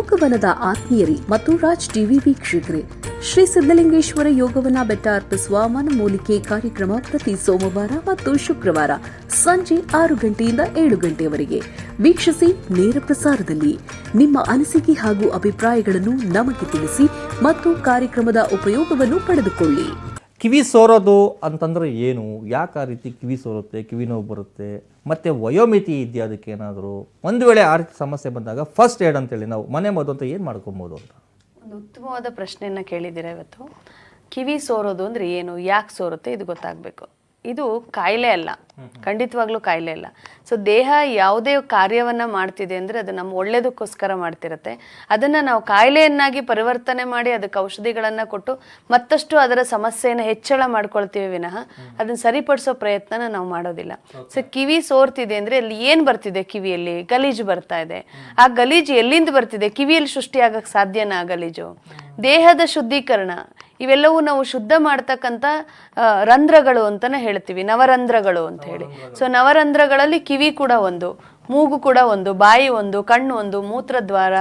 ಯೋಗವನದ ಆತ್ಮೀಯರಿ ಮತ್ತು ರಾಜ್ ಟಿವಿ ವೀಕ್ಷಕರೇ, ಶ್ರೀ ಸಿದ್ದಲಿಂಗೇಶ್ವರ ಯೋಗವನ ಬೆಟ್ಟ ಅರ್ಪಿಸುವ ಮನಮೂಲಿಕೆ ಕಾರ್ಯಕ್ರಮ ಪ್ರತಿ ಸೋಮವಾರ ಮತ್ತು ಶುಕ್ರವಾರ ಸಂಜೆ ಆರು ಗಂಟೆಯಿಂದ ಏಳು ಗಂಟೆಯವರೆಗೆ ವೀಕ್ಷಿಸಿ ನೇರ ಪ್ರಸಾರದಲ್ಲಿ. ನಿಮ್ಮ ಅನಿಸಿಕೆ ಹಾಗೂ ಅಭಿಪ್ರಾಯಗಳನ್ನು ನಮಗೆ ತಿಳಿಸಿ ಮತ್ತು ಕಾರ್ಯಕ್ರಮದ ಉಪಯೋಗವನ್ನು ಪಡೆದುಕೊಳ್ಳಿ. ಕಿವಿ ಸೋರೋದು ಅಂತಂದ್ರೆ ಏನು? ಯಾಕೆ ಆ ರೀತಿ ಕಿವಿ ಸೋರುತ್ತೆ, ಕಿವಿ ನೋವು ಬರುತ್ತೆ? ಮತ್ತು ವಯೋಮಿತಿ ಇದೆಯಾ ಅದಕ್ಕೆ ಏನಾದರೂ ಒಂದು ವೇಳೆ ಆ ರೀತಿ ಸಮಸ್ಯೆ ಬಂದಾಗ ಫಸ್ಟ್ ಏಡ್ ಅಂತೇಳಿ ನಾವು ಮನೆ ಮದ್ದು ಅಂತ ಏನು ಮಾಡ್ಕೊಬೋದು ಅಂತ? ಒಂದು ಉತ್ತಮವಾದ ಪ್ರಶ್ನೆಯನ್ನು ಕೇಳಿದ್ದೀರಾ ಇವತ್ತು? ಕಿವಿ ಸೋರೋದು ಅಂದರೆ ಏನು? ಯಾಕೆ ಸೋರುತ್ತೆ? ಇದು ಗೊತ್ತಾಗಬೇಕು. ಇದು ಕಾಯಿಲೆ ಅಲ್ಲ. ಖಂಡಿತವಾಗ್ಲೂ ಕಾಯಿಲೆ ಅಲ್ಲ. ಸೊ ದೇಹ ಯಾವುದೇ ಕಾರ್ಯವನ್ನ ಮಾಡ್ತಿದೆ ಅಂದ್ರೆ ಅದು ನಮ್ಮ ಒಳ್ಳೇದಕ್ಕೋಸ್ಕರ ಮಾಡ್ತಿರತ್ತೆ. ಅದನ್ನ ನಾವು ಕಾಯಿಲೆಯನ್ನಾಗಿ ಪರಿವರ್ತನೆ ಮಾಡಿ ಅದಕ್ಕೆ ಔಷಧಿಗಳನ್ನ ಕೊಟ್ಟು ಮತ್ತಷ್ಟು ಅದರ ಸಮಸ್ಯೆಯನ್ನು ಹೆಚ್ಚಳ ಮಾಡ್ಕೊಳ್ತೀವಿ ವಿನಃ ಅದನ್ನ ಸರಿಪಡಿಸೋ ಪ್ರಯತ್ನನ ನಾವು ಮಾಡೋದಿಲ್ಲ. ಸೊ ಕಿವಿ ಸೋರ್ತಿದೆ ಅಂದ್ರೆ ಅಲ್ಲಿ ಏನ್ ಬರ್ತಿದೆ ಕಿವಿಯಲ್ಲಿ? ಗಲೀಜು ಬರ್ತಾ ಇದೆ. ಆ ಗಲೀಜು ಎಲ್ಲಿಂದ ಬರ್ತಿದೆ? ಕಿವಿಯಲ್ಲಿ ಸೃಷ್ಟಿಯಾಗಕ್ಕೆ ಸಾಧ್ಯನಾ ಆ ಗಲೀಜು? ದೇಹದ ಶುದ್ಧೀಕರಣ. ಇವೆಲ್ಲವೂ ನಾವು ಶುದ್ಧ ಮಾಡ್ತಕ್ಕಂಥ ರಂಧ್ರಗಳು ಅಂತಾನೆ ಹೇಳ್ತೀವಿ ನವರಂಧ್ರಗಳು ಅಂತ ಹೇಳಿ. ಸೊ ನವರಂಧ್ರಗಳಲ್ಲಿ ಕಿವಿ ಕೂಡ ಒಂದು ಮೂಗು ಕೂಡ ಒಂದು ಬಾಯಿ ಒಂದು ಕಣ್ಣು ಒಂದು ಮೂತ್ರದ್ವಾರ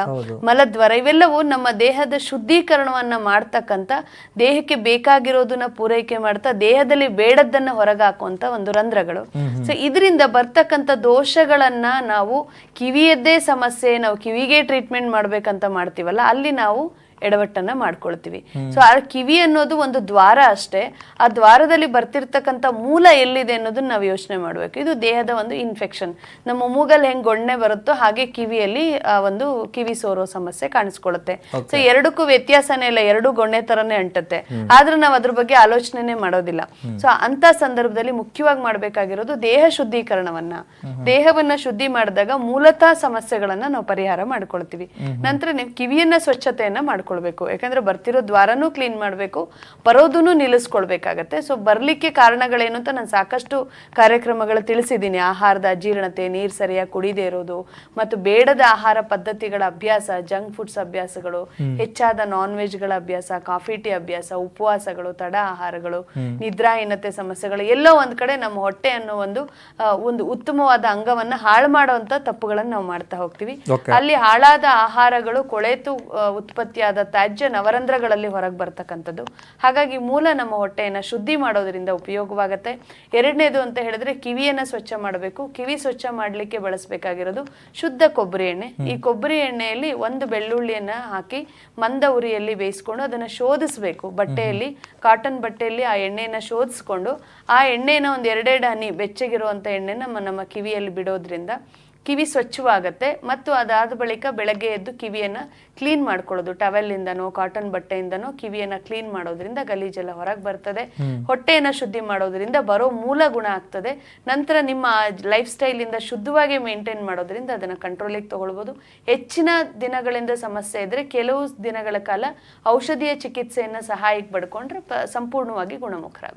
ಮಲದ್ವಾರ ಇವೆಲ್ಲವೂ ನಮ್ಮ ದೇಹದ ಶುದ್ಧೀಕರಣವನ್ನ ಮಾಡ್ತಕ್ಕಂಥ ದೇಹಕ್ಕೆ ಬೇಕಾಗಿರೋದನ್ನ ಪೂರೈಕೆ ಮಾಡ್ತಾ ದೇಹದಲ್ಲಿ ಬೇಡದ್ದನ್ನ ಹೊರಗಾಕುವಂತ ಒಂದು ರಂಧ್ರಗಳು. ಸೊ ಇದರಿಂದ ಬರ್ತಕ್ಕಂಥ ದೋಷಗಳನ್ನ ನಾವು ಕಿವಿಯದ್ದೇ ಸಮಸ್ಯೆ ನಾವು ಕಿವಿಗೆ ಟ್ರೀಟ್ಮೆಂಟ್ ಮಾಡ್ಬೇಕಂತ ಮಾಡ್ತೀವಲ್ಲ ಅಲ್ಲಿ ನಾವು ಎಡವಟ್ಟನ್ನ ಮಾಡ್ಕೊಳ್ತೀವಿ. ಸೊ ಆ ಕಿವಿ ಅನ್ನೋದು ಒಂದು ದ್ವಾರ ಅಷ್ಟೇ. ಆ ದ್ವಾರದಲ್ಲಿ ಬರ್ತಿರ್ತಕ್ಕಂಥ ಮೂಲ ಎಲ್ಲಿದೆ ಅನ್ನೋದನ್ನ ನಾವು ಯೋಚನೆ ಮಾಡಬೇಕು. ಇದು ದೇಹದ ಒಂದು ಇನ್ಫೆಕ್ಷನ್ ನಮ್ಮ ಮೂಗಲ್ಲಿ ಹೆಂಗ್ ಗೊಣ್ಣೆ ಬರುತ್ತೋ ಹಾಗೆ ಕಿವಿಯಲ್ಲಿ ಆ ಒಂದು ಕಿವಿ ಸೋರೋ ಸಮಸ್ಯೆ ಕಾಣಿಸ್ಕೊಳ್ಳುತ್ತೆ. ಸೊ ಎರಡಕ್ಕೂ ವ್ಯತ್ಯಾಸನೇ ಇಲ್ಲ. ಎರಡು ಗೊಣ್ಣೆ ತರನೇ ಅಂಟುತ್ತೆ. ಆದ್ರೆ ನಾವು ಅದ್ರ ಬಗ್ಗೆ ಆಲೋಚನೆನೇ ಮಾಡೋದಿಲ್ಲ. ಸೊ ಅಂತ ಸಂದರ್ಭದಲ್ಲಿ ಮುಖ್ಯವಾಗಿ ಮಾಡ್ಬೇಕಾಗಿರೋದು ದೇಹ ಶುದ್ಧೀಕರಣವನ್ನ. ದೇಹವನ್ನ ಶುದ್ಧಿ ಮಾಡಿದಾಗ ಮೂಲತಃ ಸಮಸ್ಯೆಗಳನ್ನ ನಾವು ಪರಿಹಾರ ಮಾಡ್ಕೊಳ್ತೀವಿ. ನಂತರ ನೀವು ಕಿವಿಯನ್ನ ಸ್ವಚ್ಛತೆಯನ್ನ ಮಾಡ್ಕೊಳ್ಬೇಕು. ಯಾಕಂದ್ರೆ ಬರ್ತಿರೋ ದ್ವಾರನೂ ಕ್ಲೀನ್ ಮಾಡ್ಬೇಕು ಬರೋದನ್ನು ನಿಲ್ಲಿಸ್ಕೊಳ್ಬೇಕಾಗತ್ತೆ. ಸೊ ಬರ್ಲಿಕ್ಕೆ ಕಾರಣಗಳೇನು ಅಂತ ನಾನು ಸಾಕಷ್ಟು ಕಾರ್ಯಕ್ರಮಗಳು ತಿಳಿಸಿದ್ದೀನಿ. ಆಹಾರದ ಅಜೀರ್ಣತೆ ನೀರ್ ಸರಿಯಾಗಿ ಕುಡಿದೇ ಇರೋದು ಮತ್ತು ಬೇಡದ ಆಹಾರ ಪದ್ಧತಿಗಳ ಅಭ್ಯಾಸ ಜಂಕ್ ಫುಡ್ಸ್ ಅಭ್ಯಾಸಗಳು ಹೆಚ್ಚಾದ ನಾನ್ ವೆಜ್ಗಳ ಅಭ್ಯಾಸ ಕಾಫಿ ಟೀ ಅಭ್ಯಾಸ ಉಪವಾಸಗಳು ತಡ ಆಹಾರಗಳು ನಿದ್ರಾಹೀನತೆ ಸಮಸ್ಯೆಗಳು ಎಲ್ಲೋ ಒಂದ್ ಕಡೆ ನಮ್ಮ ಹೊಟ್ಟೆ ಅನ್ನೋ ಒಂದು ಒಂದು ಉತ್ತಮವಾದ ಅಂಗವನ್ನ ಹಾಳು ಮಾಡುವಂತ ತಪ್ಪುಗಳನ್ನ ನಾವು ಮಾಡ್ತಾ ಹೋಗ್ತೀವಿ. ಅಲ್ಲಿ ಹಾಳಾದ ಆಹಾರಗಳು ಕೊಳೆತು ಆ, ತ್ಯಾಜ್ಯ ನವರಂಧ್ರಗಳಲ್ಲಿ ಹೊರಗೆ ಬರ್ತಕ್ಕಂಥದ್ದು. ಹಾಗಾಗಿ ಮೂಲ ನಮ್ಮ ಹೊಟ್ಟೆಯನ್ನ ಶುದ್ಧಿ ಮಾಡೋದರಿಂದ ಉಪಯೋಗವಾಗುತ್ತೆ. ಎರಡನೇದು ಅಂತ ಹೇಳಿದ್ರೆ ಕಿವಿಯನ್ನ ಸ್ವಚ್ಛ ಮಾಡಬೇಕು. ಕಿವಿ ಸ್ವಚ್ಛ ಮಾಡಲಿಕ್ಕೆ ಬಳಸಬೇಕಾಗಿರೋದು ಶುದ್ಧ ಕೊಬ್ಬರಿ ಎಣ್ಣೆ. ಈ ಕೊಬ್ಬರಿ ಎಣ್ಣೆಯಲ್ಲಿ ಒಂದು ಬೆಳ್ಳುಳ್ಳಿಯನ್ನ ಹಾಕಿ ಮಂದ ಉರಿಯಲ್ಲಿ ಬೇಯಿಸ್ಕೊಂಡು ಅದನ್ನ ಶೋಧಿಸಬೇಕು. ಬಟ್ಟೆಯಲ್ಲಿ ಕಾಟನ್ ಬಟ್ಟೆಯಲ್ಲಿ ಆ ಎಣ್ಣೆಯನ್ನು ಶೋಧಿಸ್ಕೊಂಡು ಆ ಎಣ್ಣೆನ ಒಂದು ಎರಡೆರಡು ಹನಿ ಬೆಚ್ಚಗಿರುವಂಥ ಎಣ್ಣೆ ನಮ್ಮ ನಮ್ಮ ಕಿವಿಯಲ್ಲಿ ಬಿಡೋದ್ರಿಂದ ಕಿವಿ ಸ್ವಚ್ಛವಾಗತ್ತೆ ಮತ್ತು ಅದಾದ ಬಳಿಕ ಬೆಳಗ್ಗೆ ಎದ್ದು ಕಿವಿಯನ್ನ ಕ್ಲೀನ್ ಮಾಡ್ಕೊಳ್ಳೋದು. ಟವೆಲ್ನಿಂದನೋ ಕಾಟನ್ ಬಟ್ಟೆಯಿಂದನೋ ಕಿವಿಯನ್ನ ಕ್ಲೀನ್ ಮಾಡೋದ್ರಿಂದ ಗಲೀಜೆಲ್ಲ ಹೊರಗೆ ಬರ್ತದೆ. ಹೊಟ್ಟೆಯನ್ನ ಶುದ್ಧಿ ಮಾಡೋದ್ರಿಂದ ಬರೋ ಮೂಲ ಗುಣ ಆಗ್ತದೆ. ನಂತರ ನಿಮ್ಮ ಲೈಫ್ ಸ್ಟೈಲ್ ಇಂದ ಶುದ್ಧವಾಗಿ ಮೇಂಟೈನ್ ಮಾಡೋದ್ರಿಂದ ಅದನ್ನ ಕಂಟ್ರೋಲಿಗೆ ತಗೊಳ್ಬೋದು. ಹೆಚ್ಚಿನ ದಿನಗಳಿಂದ ಸಮಸ್ಯೆ ಇದ್ರೆ ಕೆಲವು ದಿನಗಳ ಕಾಲ ಔಷಧೀಯ ಚಿಕಿತ್ಸೆಯನ್ನ ಸಹಾಯಕ್ಕೆ ಪಡ್ಕೊಂಡ್ರೆ ಸಂಪೂರ್ಣವಾಗಿ ಗುಣಮುಖರಾಗ